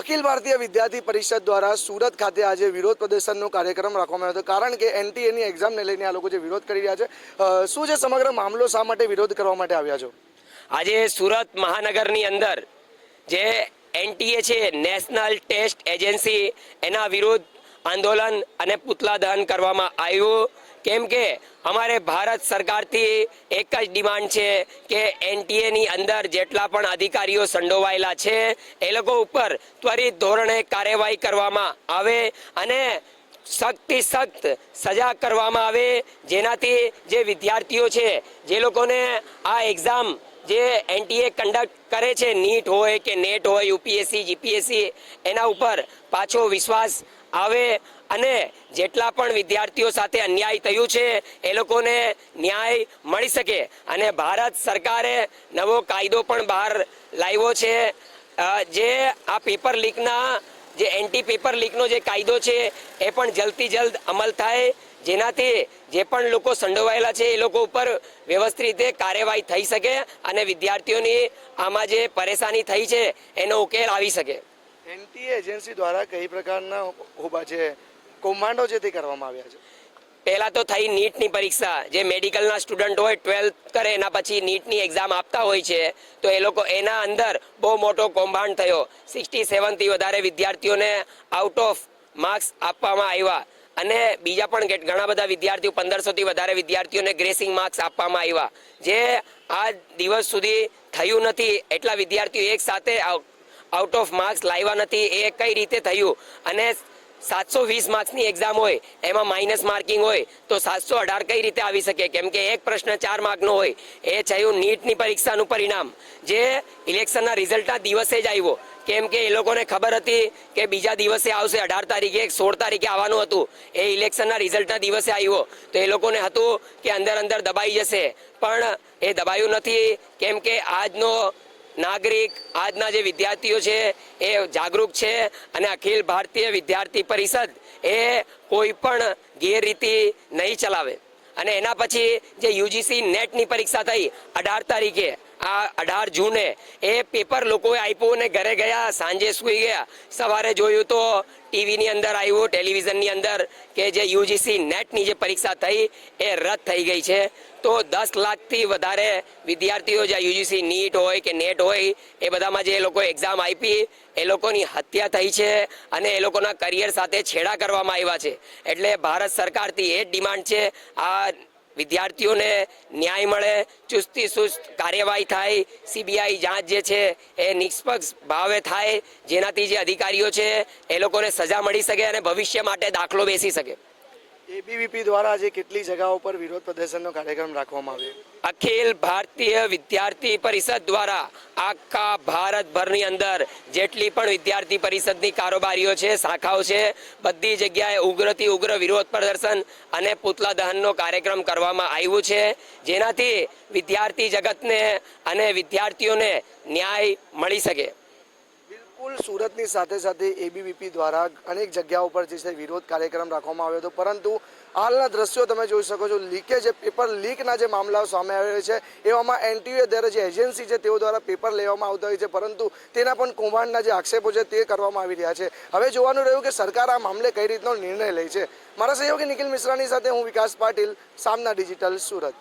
અખિલ ભારતીય વિદ્યાર્થી પરિષદ દ્વારા સુરત ખાતે આજે વિરોધ પ્રદર્શનનો કાર્યક્રમ રાખવામાં આવ્યો હતો. કારણ કે એનટીએની એક્ઝામને લઈને આ લોકો જે વિરોધ કરી રહ્યા છે શું છે સમગ્ર મામલો શા માટે વિરોધ કરવા માટે આવ્યા છો? આજે સુરત મહાનગરની અંદર જે એનટીએ છે નેશનલ ટેસ્ટ એજન્સી એના વિરુદ્ધ આંદોલન અને પુતલા દહન કરવામાં આવ્યું. કેમ કે અમારે ભારત સરકારથી એક જ ડિમાન્ડ છે કે એનટીએની અંદર જેટલા પણ અધિકારીઓ સંડોવાયેલા છે, એ લોકો ઉપર ત્વરિત ધોરણે કાર્યવાહી કરવામાં આવે અને સખ્તથી સખ્ત સજા કરવામાં આવે. જેનાથી જે વિદ્યાર્થીઓ છે, જે લોકોને આ એક્ઝામ જે એનટીએ કન્ડક્ટ કરે છે નીટ હોય કે નેટ હોય યુપીએસસી જીપીએસસી એના ઉપર પાછો વિશ્વાસ આવે અને જેટલા પણ વિદ્યાર્થીઓ સાથે અન્યાય થયું છે, એ લોકોને ન્યાય મળી શકે. અને ભારત સરકારે નવો કાયદો પણ બહાર લાવ્યો છે. જે આ પેપર લીકના જે એન્ટી પેપર લીકનો જે કાયદો છે, એ પણ જલ્દથી જલ્દ અમલ થાય. જેનાથી જે પણ લોકો સંડોવાયેલા છે એ લોકો ઉપર વ્યવસ્થિત રીતે કાર્યવાહી થઈ શકે અને વિદ્યાર્થીઓની આમાં જે પરેશાની થઈ છે એનો ઉકેલ આવી શકે. એનટીએ એજન્સી દ્વારા કઈ પ્રકારના હોબા છે? કૌભાંડો છે તે કરવામાં આવ્યા છે? પહેલાં તો થઈ નીટની પરીક્ષા. જે મેડિકલના સ્ટુડન્ટ હોય ટ્વેલ્થ કરે એના પછી નીટની એક્ઝામ આપતા હોય છે તો એ લોકો એના અંદર બહુ મોટો કૌભાંડ થયો. સિક્સટી સેવનથી વધારે વિદ્યાર્થીઓને આઉટ ઓફ માર્ક્સ આપવામાં આવ્યા. અને બીજા પણ ઘણા બધા વિદ્યાર્થીઓ, પંદરસોથી વધારે વિદ્યાર્થીઓને ગ્રેસિંગ માર્ક્સ આપવામાં આવ્યા. જે આ દિવસ સુધી થયું નથી. એટલા વિદ્યાર્થીઓ એક સાથે આઉટ ઓફ માર્ક્સ લાવ્યા નથી. એ કઈ રીતે થયું? અને સાતસો વીસ માર્ક્સની એક્ઝામ હોય, એમાં માઇનસ માર્કિંગ હોય, તો સાતસો અઢાર કઈ રીતે આવી શકે? કેમ કે એક પ્રશ્ન ચાર માર્કનો હોય. એ થયું નીટની પરીક્ષાનું પરિણામ. જે ઇલેક્શનના રિઝલ્ટના દિવસે જ આવ્યો. કેમ કે એ લોકોને ખબર હતી કે બીજા દિવસે આવશે, અઢાર તારીખે સોળ તારીખે આવવાનું હતું. એ ઇલેક્શનના રિઝલ્ટના દિવસે આવ્યો. તો એ લોકોને હતું કે અંદર અંદર દબાઈ જશે. પણ એ દબાયું નથી. કેમ કે આજનો નાગરિક, આજના જે વિદ્યાર્થીઓ છે, એ જાગૃત છે અને અખિલ ભારતીય વિદ્યાર્થી પરિષદ એ કોઈ પણ ગેરરીતિ નહીં ચલાવે. અને એના પછી જે યુજીસી નેટની પરીક્ષા થઈ, અઢાર તારીખે આ અઢાર જૂને એ પેપર લોકોએ આપ્યું ને ઘરે ગયા, સાંજે સૂઈ ગયા. સવારે જોયું તો ટીવીની અંદર આવ્યું, ટેલિવિઝનની અંદર, કે જે યુજીસી નેટની જે પરીક્ષા થઈ એ રદ થઈ ગઈ છે. તો દસ લાખથી વધારે વિદ્યાર્થીઓ જે યુજીસી નીટ હોય કે નેટ હોય, એ બધામાં જે એ લોકો એક્ઝામ આપી, એ લોકોની હત્યા થઈ છે અને એ લોકોના કરિયર સાથે છેડા કરવામાં આવ્યા છે. એટલે ભારત સરકારથી એ જ ડિમાન્ડ છે. આ વિદ્યાર્થીઓને ન્યાય મળે, ચુસ્તી સુસ્ત કાર્યવાહી થાય સીબીઆઈ જાંચ જે છે એ નિષ્પક્ષ ભાવે થાય, જેનાથી જે અધિકારીઓ છે એ લોકોને સજા મળી શકે અને ભવિષ્ય માટે દાખલો બેસી શકે. એબીવીપી દ્વારા આજે કેટલી જગાઓ પર વિરોધ પ્રદર્શનનો કાર્યક્રમ રાખવામાં આવ્યો? અખિલ ભારતીય વિદ્યાર્થી પરિષદ દ્વારા આખા ભારતભરની અંદર જેટલી પણ વિદ્યાર્થી પરિષદની કારોબારીઓ છે, શાખાઓ છે, બધી જગ્યાએ ઉગ્રથી ઉગ્ર વિરોધ પ્રદર્શન અને પુતલા દહનનો કાર્યક્રમ કરવામાં આવ્યું છે. જેનાથી વિદ્યાર્થી જગતને અને વિદ્યાર્થીઓને ન્યાય મળી શકે. બિલકુલ સુરતની સાથે સાથે એબીવીપી દ્વારા અનેક જગ્યાઓ પર જે છે વિરોધ કાર્યક્રમ રાખવામાં આવ્યો હતો. પરંતુ હાલના દ્રશ્યો તમે જોઈ શકો છો લીકેજ પેપર લીકના જે મામલાઓ સામે આવ્યા છે, એવામાં એનટીયુએ દ્વારા જે એજન્સી છે તેઓ દ્વારા પેપર લેવામાં આવતા હોય છે, પરંતુ તેના પણ કૌભાંડના જે આક્ષેપો છે તે કરવામાં આવી રહ્યા છે. હવે જોવાનું રહ્યું કે સરકાર આ મામલે કઈ રીતનો નિર્ણય લે છે. મારા સહયોગી નિખિલ મિશ્રાની સાથે હું વિકાસ પાટીલ, સામના ડિજિટલ સુરત.